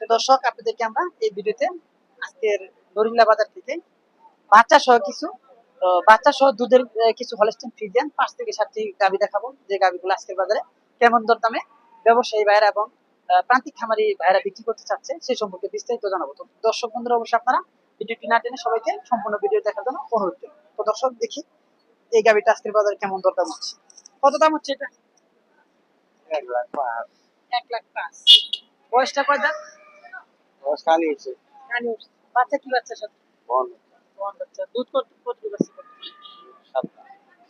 তো দর্শক আপনাদেরকে আমরা এই ভিডিওতে আজকের নরিল্লা বাজার থেকে বাচ্চা সহ কিছু তো বাচ্চা সহ দুধের কিছু হলস্টিন ফ্রিজিয়ান পাঁচ থেকে সাতটি গাভি দেখাবো। যে গাভিগুলো আজকের বাজারে কেমন দর দামে ব্যবসায়ী ভাইরা এবং প্রান্তিক খামারি ভাইরা বিক্রি করতে চাচ্ছে সেই সম্পর্কে বিস্তারিত জানাব। তো দর্শক বন্ধুরা অবশ্যই আপনারা ভিডিওটি না টেনে সবাইকে সম্পূর্ণ ভিডিও দেখার জন্য অনুরোধ করি তো দর্শক দেখি এই গাভিটা আজকের বাজারে কেমন দর দাম হচ্ছে? কত দাম হচ্ছে এটা? এক লাখ পাঁচ। এক লাখ পাঁচ। বয়সটা কয় দাম দশ খালি হয়েছে। জানি বাচ্চা কি বাচ্চা সাথে বন কোন বাচ্চা। দুধ কত কত বাচ্চা কত?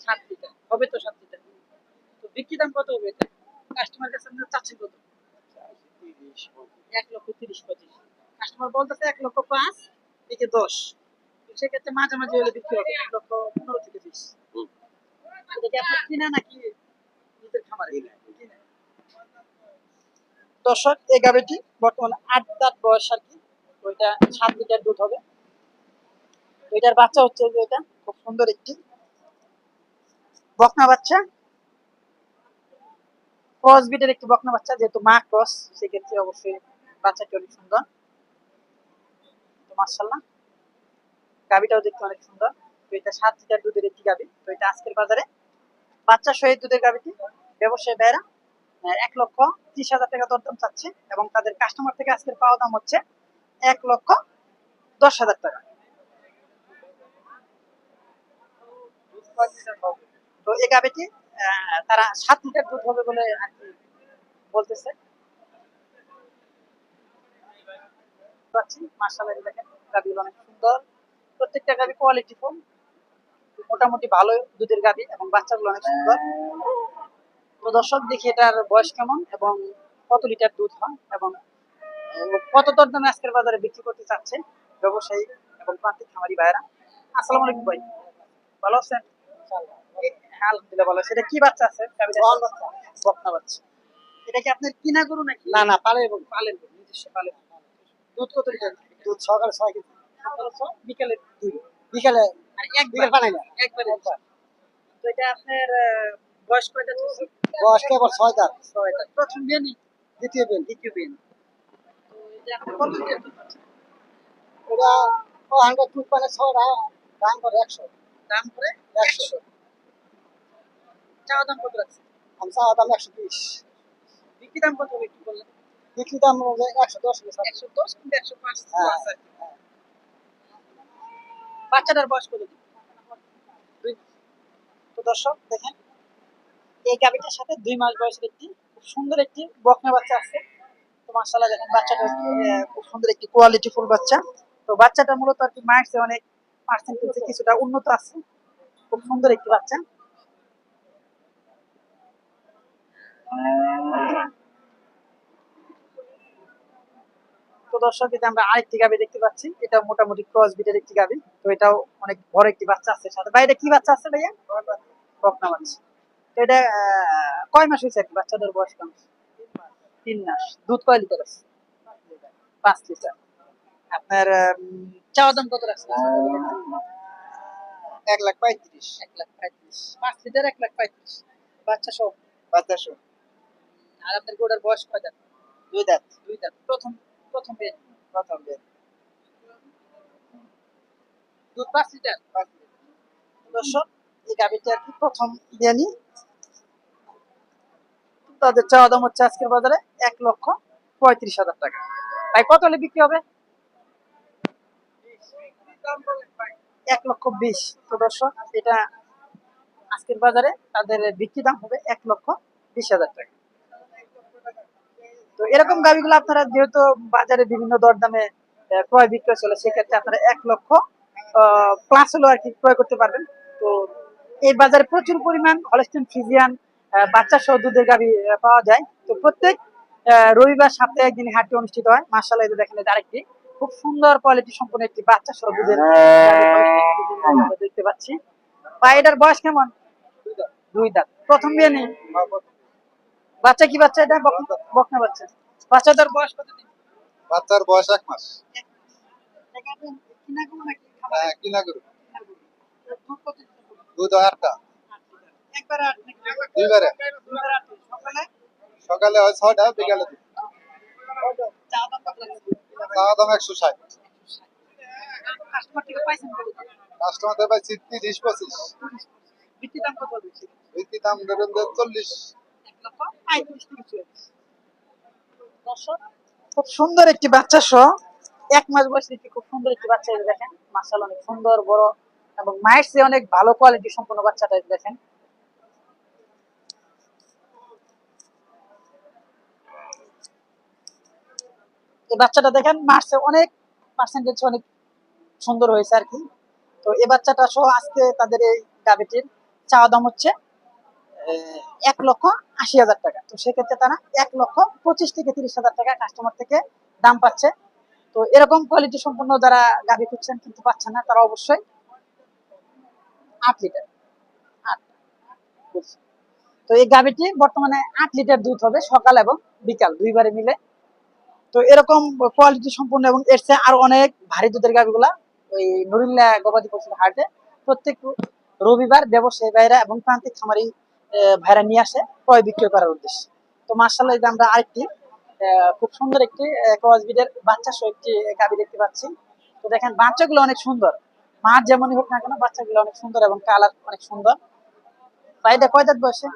সাত লিটার হবে তো সাত লিটার তো বিক্রি দাম কত হবে এটা? কাস্টমার কাছে আপনার চাচ্ছেন কত? এক লক্ষ তিরিশ পঁচিশ। কাস্টমার বলতেছে এক লক্ষ পাঁচ একে দশ। সেক্ষেত্রে মাঝামাঝি হলে বিক্রি হবে। এক লক্ষ পনেরো থেকে বিশ। আপনার কিনা নাকি নিজের খামারে? দর্শক এই বর্তমানে আট দাঁত বয়স আর কি। ওইটা সাত লিটার দুধ হবে। তো এটার বাচ্চা হচ্ছে যে এটা খুব সুন্দর একটি বকনা বাচ্চা। ক্রস বিটের একটি বকনা বাচ্চা যেহেতু মা ক্রস সেক্ষেত্রে অবশ্যই বাচ্চাটি অনেক সুন্দর। মার্শাল্লাহ গাবিটাও দেখতে অনেক সুন্দর। তো এটা সাত লিটার দুধের একটি গাবি তো এটা আজকের বাজারে। বাচ্চা সহিত দুধের গাবিটি ব্যবসায়ী আহ, এক লক্ষ ত্রিশ হাজার টাকা দরদাম চাচ্ছে এবং তাদের কাস্টমার থেকে আজকের পাওয়া দাম হচ্ছে এক লক্ষ দশ হাজার টাকা। তো এই গাবিটি তারা সাত লিটার দুধ হবে বলে আর কি বলতেছে। মার্শাল অনেক সুন্দর। প্রত্যেকটা গাবি কোয়ালিটি ফুল মোটামুটি ভালো দুধের গাবি এবং বাচ্চাগুলো অনেক সুন্দর। তো দর্শক দেখি এটার বয়স কেমন এবং কত লিটার দুধ হয় এবং কত দর দামে আজকের বাজারে বিক্রি করতে চাচ্ছে ব্যবসায়ী এবং প্রান্তিক খামারি ভাইরা আসসালামু আলাইকুম ভাই। ভালো আছেন? হ্যাঁ আলহামদুলিল্লাহ ভালো আছে। এটা কি বাচ্চা আছে? বকনা বাচ্চা। এটা কি আপনার কিনা গরু নাকি? না না পালে এবং পালেন নিজস্ব পালেন দুধ কত লিটার? দুধ সকালে ছয় কেজি। বিকালে দুই। বিকালে একবার? পালাই না। একবার। তো এটা আপনার বয়স কয়টা বয়স কেবল ছয় দাঁত ছয়টা। প্রথম দ্বিতীয় দিন দ্বিতীয় কত হান্ড্রেড ছয়টা দাম করে একশো। দাম করে একশো। চাওয়া দাম কত রাখছে আমি চাওয়া দাম একশো বিশ। বিক্রি দাম কত হবে একটু বললেন? বিক্রি দাম একশো দশ একশো দশ কিংবা একশো পাঁচ হ্যাঁ। কি। বাচ্চাটার বয়স কত? তো দর্শক দেখেন। এই গাবিটার সাথে দুই মাস বয়সের একটি খুব সুন্দর একটি বকনা বাচ্চা আছে। তো মাসাল্লাহ দেখেন, বাচ্চাটা খুব সুন্দর একটি কোয়ালিটি ফুল বাচ্চা। তো বাচ্চাটা মূলত আর কি মায়ের অনেক পার্সেন্টেজে কিছুটা উন্নত আছে। খুব সুন্দর একটি বাচ্চা। দর্শক, এটা আমরা আরেকটি গাবি দেখতে পাচ্ছি। এটা মোটামুটি ক্রস বিটের একটি গাবি তো এটাও অনেক বড় একটি বাচ্চা আছে সাথে। এটা কি বাচ্চা আছে ভাইয়া? বকনা বাচ্চা। এটা কয় মাস হয়েছে বাচ্চাদের বয়স কেমন তিন মাস। দুধ কয় লিটার আছে? পাঁচ লিটার। আপনার চাওয়া দাম কত রাখছে এক লাখ পঁয়ত্রিশ। এক লাখ পঁয়ত্রিশ। পাঁচ লিটার এক লাখ পঁয়ত্রিশ। বাচ্চা সব বাতাসো আর আপনার গোটার বয়স কয় দাঁত? দুই দাঁত। দুই দাঁত। প্রথম প্রথম বের প্রথম দিন দুধ পাঁচ লিটার? পাঁচ লিটার। দর্শক এই গাভিটি আর কি প্রথম বিয়ানি তাদের চাওয়া দাম হচ্ছে আজকের বাজারে এক লক্ষ পঁয়ত্রিশ হাজার টাকা। তাই কত হলে বিক্রি হবে? এক লক্ষ বিশ। তো দর্শক, এটা আজকের বাজারে তাদের বিক্রি দাম হবে এক লক্ষ বিশ হাজার টাকা। তো এরকম গাড়িগুলো আপনারা যেহেতু বাজারে বিভিন্ন দরদামে ক্রয় বিক্রয় চলে, সেক্ষেত্রে আপনারা এক লক্ষ প্লাস হলো আর কি ক্রয় করতে পারবেন। তো এই বাজারে প্রচুর পরিমাণ হলস্টিন ফ্রিজিয়ান বাচ্চা সহ দুধের গাভি পাওয়া যায়। তো প্রত্যেক রবিবার সপ্তাহে একদিন হাটটি অনুষ্ঠিত হয়। মার্শাল যে দেখেন এটা আরেকটি। খুব সুন্দর কোয়ালিটি সম্পন্ন একটি বাচ্চা সহ দুধের দেখতে পাচ্ছি। বা এটার বয়স কেমন? দুই দাঁত। প্রথম বিয়ে নেই? বাচ্চা কি বাচ্চা এটা? বক- বকনা বাচ্চা। বাচ্চাটার বয়স কত বাচ্চার বয়স এক মাস। কিনা? হ্যাঁ কিনা করু দুধ দিন? দুধ আটটা? দুইবারে। সকালে সকালে। হয় ছয়টা বিকালে চা দাম একশো ষাট। কাস্টমার পাইছি তিরিশ পঁচিশ। দাম চল্লিশ। খুব সুন্দর একটি বাচ্চা সহ। এক মাস বয়সে একটি খুব সুন্দর একটি বাচ্চা এই দেখেন। মাসাল অনেক সুন্দর বড় এবং মায়ের চেয়ে অনেক ভালো কোয়ালিটি সম্পন্ন বাচ্চাটা দেখেন। বাচ্চাটা দেখেন মার্চে অনেক পার্সেন্টেজ অনেক সুন্দর হয়েছে আর কি তো এই বাচ্চাটা সহ আজকে তাদের এই গাভিটির চাওয়া দাম হচ্ছে এক লক্ষ আশি হাজার টাকা। তো সেক্ষেত্রে তারা এক লক্ষ পঁচিশ থেকে তিরিশ হাজার টাকা কাস্টমার থেকে দাম পাচ্ছে। তো এরকম কোয়ালিটি সম্পন্ন যারা গাভি খুঁজছেন কিন্তু পাচ্ছেন না, তারা অবশ্যই আট লিটার, আট। তো এই গাভিটি বর্তমানে আট লিটার দুধ হবে সকাল এবং বিকাল, দুইবারে মিলে। তো এরকম কোয়ালিটি সম্পূর্ণ এবং এর চেয়ে আরও অনেক ভারী দুধের গাভিগুলা ওই নুরিল্লা গবাদি পশুর হাটে প্রত্যেক রবিবার ব্যবসায়ী ভাইরা এবং প্রান্তিক খামারি ভাইরা নিয়ে আসে ক্রয় বিক্রয় করার উদ্দেশ্যে। তো মার্শাল্লাহ আমরা আরেকটি খুব সুন্দর একটি ক্রসবিডের বাচ্চা সহ একটি গাভি দেখতে পাচ্ছি। তো দেখেন বাচ্চাগুলো অনেক সুন্দর। মার যেমনই হোক না কেন বাচ্চাগুলো অনেক সুন্দর এবং কালার অনেক সুন্দর। ভাইটা কয় দাঁত বয়সে?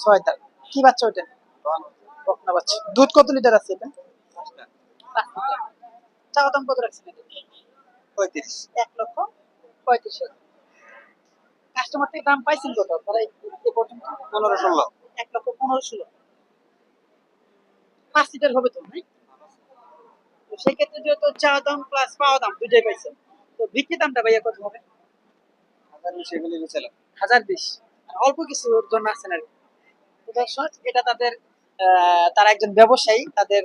ছয় দাঁত। কি বাচ্চা ওইটা? বাচ্চা। দুধ কত লিটার আছে এটা। চাওয়া দাম কত রাখছেন পঁয়ত্রিশ। এক লক্ষ পঁয়ত্রিশ কাস্টমার থেকে দাম পাইছেন কত? তারা পর্যন্ত পনেরো ষোলো। এক লক্ষ পনেরো ষোলো। পাঁচ লিটার হবে তো নাই? তো সেক্ষেত্রে যেহেতু চা দাম প্লাস পাওয়া দাম দুটাই পাইছেন তো বিক্রি দামটা ভাইয়া কত হবে? সেগুলি গেছিলাম। হাজার বিশ। আর অল্প কিছু জন্য আছেন আর কি। এটা তাদের তারা একজন ব্যবসায়ী, তাদের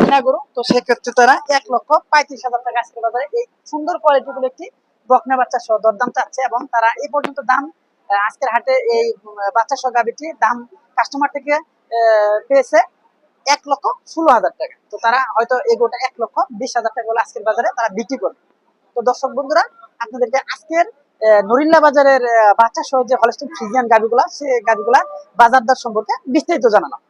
কিনা গরু। তো সেক্ষেত্রে তারা এক লক্ষ পঁয়ত্রিশ হাজার টাকা আজকের বাজারে এই সুন্দর কোয়ালিটি গুলো একটি বকনা বাচ্চা সহ দরদাম চাচ্ছে এবং তারা এই পর্যন্ত দাম আজকের হাটে এই বাচ্চা সহ গাবিটি দাম কাস্টমার থেকে পেয়েছে এক লক্ষ ষোলো হাজার টাকা। তো তারা হয়তো এই গোটা এক লক্ষ বিশ হাজার টাকা বলে আজকের বাজারে তারা বিক্রি করবে। তো দর্শক বন্ধুরা, আপনাদেরকে আজকের নরিল্লা বাজারের বাচ্চা সহ যে হলস্টিন ফ্রিজিয়ান গাবিগুলা সে গাবিগুলা বাজার দর সম্পর্কে বিস্তারিত জানালাম।